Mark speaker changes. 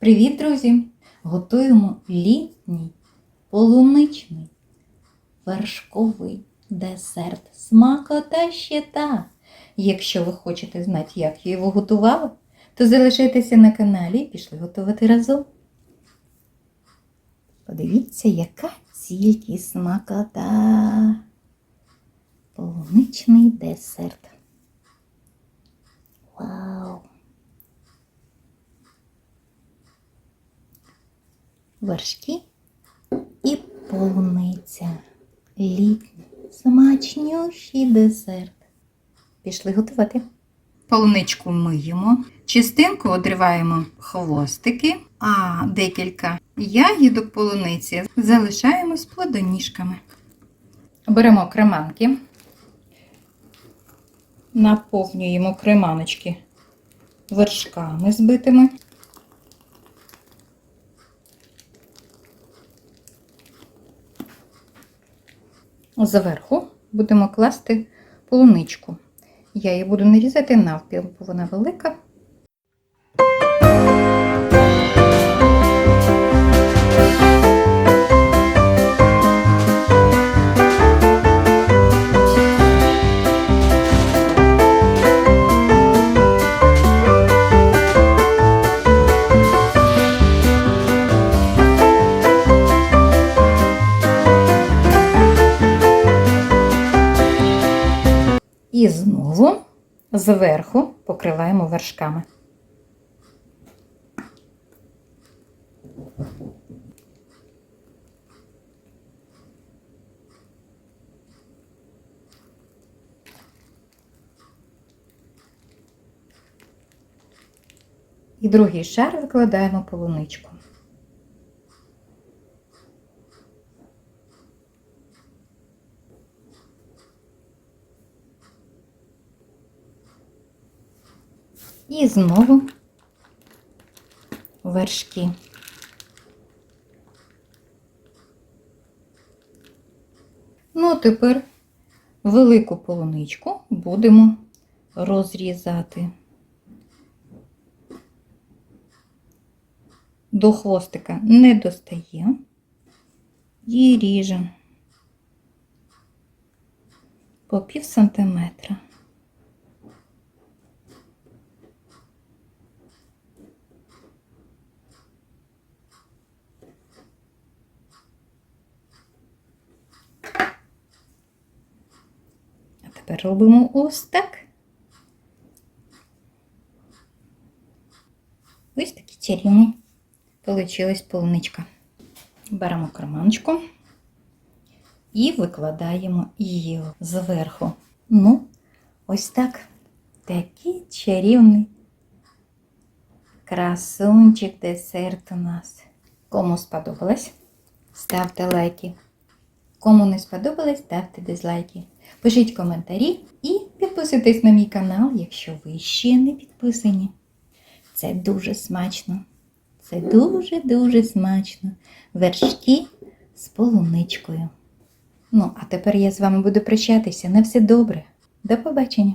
Speaker 1: Привіт, друзі! Готуємо літній полуничний вершковий десерт. Смакота ще та. Якщо ви хочете знати, як я його готувала, то залишайтеся на каналі і пішли готувати разом. Подивіться, яка тільки смакота. Полуничний десерт. Вау! Вершки і полуниця. Літній, смачнющий десерт. Пішли готувати. Полуничку миємо, частинку одриваємо хвостики, а декілька ягідок полуниці залишаємо з плодоніжками. Беремо креманки, наповнюємо креманочки вершками збитими. Зверху будемо класти полуничку. Я її буду нарізати навпіл, бо вона велика. І знову зверху покриваємо вершками. І другий шар викладаємо полуничку. І знову вершки. Ну, а тепер велику полуничку будемо розрізати. До хвостика не достає і ріжемо по пів сантиметра. А тепер робимо ось так. Ось такі чарівні получилась полуничка. Беремо карманочку і викладаємо її зверху. Ну, ось так. Такий чарівний красунчик десерт у нас. Кому сподобалось, ставте лайки. Кому не сподобалось, ставте дизлайки. Пишіть коментарі і підписуйтесь на мій канал, якщо ви ще не підписані. Це дуже смачно. Це дуже-дуже смачно. Вершки з полуничкою. Ну, а тепер я з вами буду прощатися. На все добре. До побачення!